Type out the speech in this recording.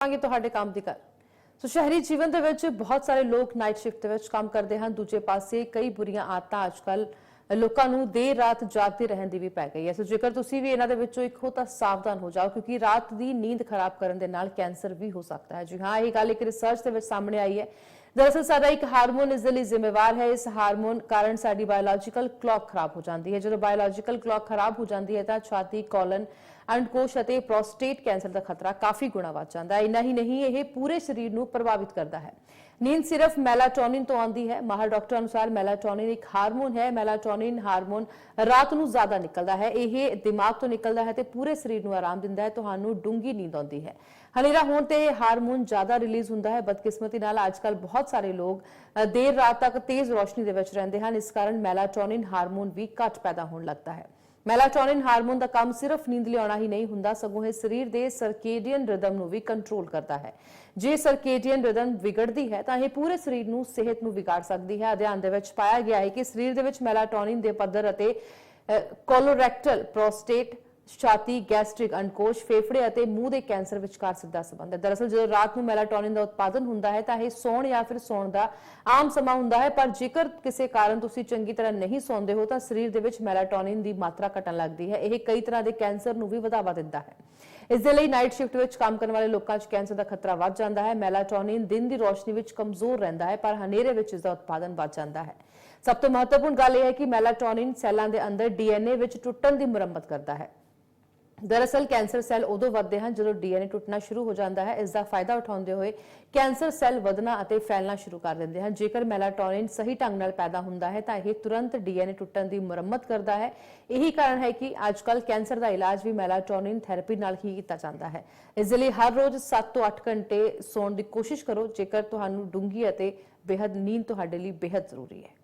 ਕਰਾਂਗੇ ਤੁਹਾਡੇ ਕੰਮ ਦੀ ਗੱਲ। ਸੋ ਸ਼ਹਿਰੀ ਜੀਵਨ ਦੇ ਵਿੱਚ ਬਹੁਤ ਸਾਰੇ ਲੋਕ ਨਾਈਟ ਸ਼ਿਫਟ ਦੇ ਵਿੱਚ ਕੰਮ ਕਰਦੇ ਹਨ। ਦੂਜੇ ਪਾਸੇ ਕਈ ਬੁਰੀਆਂ ਆਦਤਾਂ ਅੱਜਕੱਲ ਲੋਕਾਂ ਨੂੰ ਦੇਰ ਰਾਤ ਜਾਗਦੇ ਰਹਿਣ ਦੀ ਵੀ ਪੈ ਗਈ ਹੈ। ਸੋ ਜੇਕਰ ਤੁਸੀਂ ਵੀ ਇਹਨਾਂ ਦੇ ਵਿੱਚੋਂ ਇੱਕ ਹੋ ਤਾਂ ਸਾਵਧਾਨ ਹੋ ਜਾਓ, ਕਿਉਂਕਿ ਰਾਤ ਦੀ ਨੀਂਦ ਖਰਾਬ ਕਰਨ ਦੇ ਨਾਲ ਕੈਂਸਰ ਵੀ ਹੋ ਸਕਦਾ ਹੈ। ਜੀ ਹਾਂ, ਇਹ ਗੱਲ ਇੱਕ ਰਿਸਰਚ ਦੇ ਵਿੱਚ ਸਾਹਮਣੇ ਆਈ ਹੈ। ਦਰਅਸਲ ਸਾਡਾ ਇੱਕ ਹਾਰਮੋਨ ਇਸ ਦੇ ਲਈ ਜ਼ਿੰਮੇਵਾਰ ਹੈ। ਇਸ ਹਾਰਮੋਨ ਕਾਰਨ ਸਾਡੀ ਬਾਇਓਲੋਜੀਕਲ ਕਲੌਕ ਖਰਾਬ ਹੋ ਜਾਂਦੀ ਹੈ। ਜਦੋਂ ਬਾਇਓਲੋਜੀਕਲ ਕਲੌਕ ਖਰਾਬ ਹੋ ਜਾਂਦੀ ਹੈ ਤਾਂ ਛਾਤੀ ਕੋਲਨ ਅੰਡਕੋਸ਼ ਅਤੇ ਪ੍ਰੋਸਟੇਟ ਕੈਂਸਰ ਦਾ ਖਤਰਾ ਕਾਫੀ ਗੁਣਾ ਵੱਧ ਜਾਂਦਾ ਹੈ। ਇੰਨਾ ਹੀ ਨਹੀਂ, ਇਹ ਪੂਰੇ ਸਰੀਰ ਨੂੰ ਪ੍ਰਭਾਵਿਤ ਕਰਦਾ ਹੈ। ਨੀਂਦ ਸਿਰਫ ਮੈਲਾਟੋਨਿਨ ਤੋਂ ਆਉਂਦੀ ਹੈ। ਮਾਹਰ ਡਾਕਟਰ ਅਨੁਸਾਰ ਮੈਲਾਟੋਨਿਨ ਇੱਕ ਹਾਰਮੋਨ ਹੈ। ਮੈਲਾਟੋਨਿਨ ਹਾਰਮੋਨ ਰਾਤ ਨੂੰ ਜ਼ਿਆਦਾ ਨਿਕਲਦਾ ਹੈ। ਇਹ ਦਿਮਾਗ ਤੋਂ ਨਿਕਲਦਾ ਹੈ ਤੇ ਪੂਰੇ ਸਰੀਰ ਨੂੰ ਆਰਾਮ ਦਿੰਦਾ ਹੈ, ਤੁਹਾਨੂੰ ਡੂੰਗੀ ਨੀਂਦ ਆਉਂਦੀ ਹੈ। ਹਨੇਰਾ ਹੋਣ ਤੇ ਹਾਰਮੋਨ ਜ਼ਿਆਦਾ ਰਿਲੀਜ਼ ਹੁੰਦਾ ਹੈ, ਬਦਕਿਸਮਤੀ ਨਾਲ ਅੱਜਕੱਲ ਬਹੁਤ ਸਾਰੇ ਲੋਕ ਦੇਰ ਰਾਤ ਤੱਕ ਤੇਜ਼ ਰੋਸ਼ਨੀ ਦੇ ਵਿੱਚ ਰਹਿੰਦੇ ਹਨ। ਇਸ ਕਾਰਨ ਮੈਲਾਟੋਨਿਨ ਹਾਰਮੋਨ ਵੀ ਘੱਟ ਪੈਦਾ ਹੋਣ ਲੱਗਦਾ ਹੈ। ਮੈਲਾਟੋਨਿਨ ਹਾਰਮੋਨ ਦਾ ਕੰਮ ਸਿਰਫ ਨੀਂਦ ਲਿਆਉਣਾ ਹੀ ਨਹੀਂ ਹੁੰਦਾ, ਸਗੋਂ ਇਹ ਸਰੀਰ ਦੇ ਸਰਕੇਡੀਅਨ ਰਿਦਮ ਨੂੰ ਵੀ ਕੰਟਰੋਲ ਕਰਦਾ ਹੈ। ਜੇ ਸਰਕੇਡੀਅਨ ਰਿਦਮ ਵਿਗੜਦੀ ਹੈ, ਤਾਂ ਇਹ ਪੂਰੇ ਸਰੀਰ ਨੂੰ, ਸਿਹਤ ਨੂੰ ਵਿਗਾੜ ਸਕਦੀ ਹੈ। ਅਧਿਐਨ ਦੇ ਵਿੱਚ ਪਾਇਆ ਗਿਆ ਹੈ ਕਿ ਸਰੀਰ ਦੇ ਵਿੱਚ ਮੈਲਾਟੋਨਿਨ ਦੇ ਪੱਧਰ ਅਤੇ ਕੋਲੋਰੈਕਟਲ ਪ੍ਰੋਸਟੇਟ ਛਾਤੀ ਗੈਸਟ੍ਰਿਕ ਅੰਕੋਸ਼ ਫੇਫੜੇ ਅਤੇ ਮੂੰਹ ਦੇ ਕੈਂਸਰ ਵਿਚਕਾਰ ਸਿੱਧਾ ਸੰਬੰਧ ਹੈ। ਦਰਅਸਲ, ਜਦੋਂ ਰਾਤ ਨੂੰ ਮੈਲਾਟੋਨਿਨ ਦਾ ਉਤਪਾਦਨ ਹੁੰਦਾ ਹੈ, ਤਾਂ ਇਹ ਸੌਣ ਜਾਂ ਫਿਰ ਸੌਣ ਦਾ ਆਮ ਸਮਾਂ ਹੁੰਦਾ ਹੈ। ਪਰ ਜੇਕਰ ਕਿਸੇ ਕਾਰਨ ਤੁਸੀਂ ਚੰਗੀ ਤਰ੍ਹਾਂ ਨਹੀਂ ਸੌਂਦੇ ਹੋ, ਤਾਂ ਸਰੀਰ ਦੇ ਵਿੱਚ ਮੈਲਾਟੋਨਿਨ ਦੀ ਮਾਤਰਾ ਘਟਣ ਲੱਗਦੀ ਹੈ। ਇਹ ਕਈ ਤਰ੍ਹਾਂ ਦੇ ਕੈਂਸਰ ਨੂੰ ਵੀ ਵਧਾਵਾ ਦਿੰਦਾ ਹੈ। ਇਸ ਦੇ ਲਈ ਨਾਈਟ ਸ਼ਿਫਟ ਵਿੱਚ ਕੰਮ ਕਰਨ ਵਾਲੇ ਲੋਕਾਂ 'ਚ ਕੈਂਸਰ ਦਾ ਖਤਰਾ ਵੱਧ ਜਾਂਦਾ ਹੈ। ਮੈਲਾਟੋਨਿਨ ਦਿਨ ਦੀ ਰੋਸ਼ਨੀ ਵਿੱਚ ਕਮਜ਼ੋਰ ਰਹਿੰਦਾ ਹੈ, ਪਰ ਹਨੇਰੇ ਵਿੱਚ ਇਸ ਦਾ ਉਤਪਾਦਨ ਵੱਧ ਜਾਂਦਾ ਹੈ। ਸਭ ਤੋਂ ਮਹੱਤਵਪੂਰਨ ਗੱਲ ਇਹ ਹੈ ਕਿ ਮੈਲਾਟੋਨਿਨ ਸੈੱਲਾਂ ਦੇ ਅੰਦਰ ਡੀਐਨਏ ਵਿੱਚ ਟੁੱਟਣ ਦੀ ਮੁਰੰਮਤ ਕਰਦਾ ਹੈ। ਦਰਅਸਲ ਕੈਂਸਰ ਸੈੱਲ ਉਦੋਂ ਵੱਧਦੇ ਹਨ ਜਦੋਂ ਡੀਐਨਏ ਟੁੱਟਣਾ ਸ਼ੁਰੂ ਹੋ ਜਾਂਦਾ ਹੈ ਇਸ ਦਾ ਫਾਇਦਾ ਉਠਾਉਂਦੇ ਹੋਏ ਕੈਂਸਰ ਸੈੱਲ ਵਧਣਾ ਅਤੇ ਫੈਲਣਾ ਸ਼ੁਰੂ ਕਰ ਦਿੰਦੇ ਹਨ। ਜੇਕਰ ਮੈਲਾਟੋਨਿਨ ਸਹੀ ਢੰਗ ਨਾਲ ਪੈਦਾ ਹੁੰਦਾ ਹੈ, ਤਾਂ ਇਹ ਤੁਰੰਤ ਡੀਐਨਏ ਟੁੱਟਣ ਦੀ ਮੁਰੰਮਤ ਕਰਦਾ ਹੈ। ਇਹੀ ਕਾਰਨ ਹੈ ਕਿ ਅੱਜਕੱਲ ਕੈਂਸਰ ਦਾ ਇਲਾਜ ਵੀ ਮੈਲਾਟੋਨਿਨ ਥੈਰੇਪੀ ਨਾਲ ਹੀ ਕੀਤਾ ਜਾਂਦਾ ਹੈ। ਇਸ ਲਈ ਹਰ ਰੋਜ਼ 7 ਤੋਂ 8 ਘੰਟੇ ਸੌਣ ਦੀ ਕੋਸ਼ਿਸ਼ ਕਰੋ, ਜੇਕਰ ਤੁਹਾਨੂੰ ਡੂੰਗੀ ਅਤੇ ਬੇहद ਨੀਂਦ ਤੁਹਾਡੇ ਲਈ ਬੇहद ਜ਼ਰੂਰੀ ਹੈ।